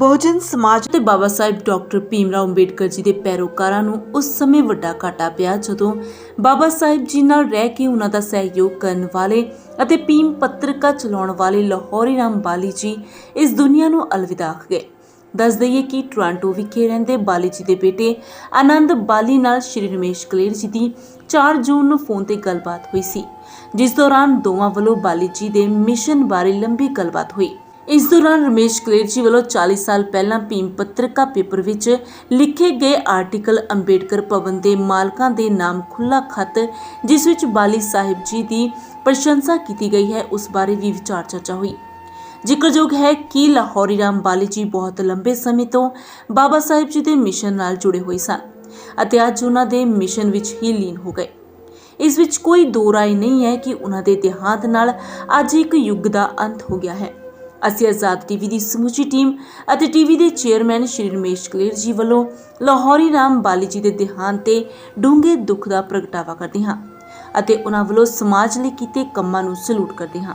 ਬਹੁਜਨ ਸਮਾਜ ਤੇ ਬਾਬਾ ਸਾਹਿਬ ਡਾਕਟਰ ਭੀਮਰਾਓ ਅੰਬੇਡਕਰ ਜੀ ਦੇ ਪੈਰੋਕਾਰਾਂ ਨੂੰ ਉਸ ਸਮੇਂ ਵੱਡਾ ਘਾਟਾ ਪਿਆ ਜਦੋਂ ਬਾਬਾ ਸਾਹਿਬ ਜੀ ਨਾਲ ਰਹਿ ਕੇ ਉਹਨਾਂ ਦਾ ਸਹਿਯੋਗ ਕਰਨ ਵਾਲੇ ਅਤੇ ਭੀਮ ਪੱਤਰਿਕਾ ਚਲਾਉਣ ਵਾਲੇ ਲਾਹੌਰੀ ਰਾਮ ਬਾਲੀ ਜੀ ਇਸ ਦੁਨੀਆ ਨੂੰ ਅਲਵਿਦਾ ਆਖ ਗਏ। ਦੱਸ ਦਈਏ ਕਿ ਟੋਰਾਂਟੋ ਵਿਖੇ ਰਹਿੰਦੇ ਬਾਲੀ ਜੀ ਦੇ ਬੇਟੇ ਆਨੰਦ ਬਾਲੀ ਨਾਲ ਸ਼੍ਰੀ ਰਮੇਸ਼ ਕਲੇਰ ਜੀ ਦੀ 4 ਜੂਨ ਨੂੰ ਫੋਨ ਤੇ ਗੱਲਬਾਤ ਹੋਈ ਸੀ, ਜਿਸ ਦੌਰਾਨ ਦੋਵਾਂ ਵੱਲੋਂ ਬਾਲੀ ਜੀ ਦੇ ਮਿਸ਼ਨ ਬਾਰੇ ਲੰਬੀ ਗੱਲਬਾਤ ਹੋਈ। ਇਸ ਦੌਰਾਨ ਰਮੇਸ਼ ਕਲੇਰ ਜੀ ਵੱਲੋਂ 40 ਸਾਲ ਪਹਿਲਾਂ ਭੀਮ ਪੱਤਰਿਕਾ ਪੇਪਰ ਵਿੱਚ ਲਿਖੇ ਗਏ ਆਰਟੀਕਲ ਅੰਬੇਡਕਰ ਭਵਨ ਦੇ ਮਾਲਕਾਂ ਦੇ ਨਾਮ ਖੁੱਲਾ ਖਤ, ਜਿਸ ਵਿੱਚ ਬਾਲੀ ਸਾਹਿਬ ਜੀ ਦੀ ਪ੍ਰਸ਼ੰਸਾ ਕੀਤੀ ਗਈ ਹੈ, ਉਸ ਬਾਰੇ ਵੀ ਵਿਚਾਰ ਚਰਚਾ ਹੋਈ। ਜ਼ਿਕਰਯੋਗ ਹੈ ਕਿ ਲਾਹੌਰੀ ਰਾਮ ਬਾਲੀ ਜੀ ਬਹੁਤ ਲੰਬੇ ਸਮੇਂ ਤੋਂ ਬਾਬਾ ਸਾਹਿਬ ਜੀ ਦੇ ਮਿਸ਼ਨ ਨਾਲ ਜੁੜੇ ਹੋਏ ਸਨ ਅਤੇ ਅੱਜ ਉਹਨਾਂ ਦੇ ਮਿਸ਼ਨ ਵਿੱਚ ਹੀ ਲੀਨ ਹੋ ਗਏ। ਇਸ ਵਿੱਚ ਕੋਈ ਦੋ ਰਾਏ ਨਹੀਂ ਹੈ ਕਿ ਉਹਨਾਂ ਦੇ ਦੇਹਾਂਤ ਨਾਲ ਅੱਜ ਇੱਕ ਯੁੱਗ ਦਾ ਅੰਤ ਹੋ ਗਿਆ ਹੈ। ਅਸੀਂ ਆਜ਼ਾਦ ਟੀਵੀ ਦੀ ਸਮੁੱਚੀ ਟੀਮ ਅਤੇ ਟੀਵੀ ਦੇ ਚੇਅਰਮੈਨ ਸ਼੍ਰੀ ਰਮੇਸ਼ ਕਲੇਰ ਜੀ ਵੱਲੋਂ ਲਾਹੌਰੀ ਰਾਮ ਬਾਲੀ ਜੀ ਦੇ ਦੇਹਾਂਤ ਤੇ ਡੂੰਘੇ ਦੁੱਖ ਦਾ ਪ੍ਰਗਟਾਵਾ ਕਰਦੇ ਹਾਂ ਅਤੇ ਉਹਨਾਂ ਵੱਲੋਂ ਸਮਾਜ ਲਈ ਕੀਤੇ ਕੰਮਾਂ ਨੂੰ ਸਲੂਟ ਕਰਦੇ ਹਾਂ।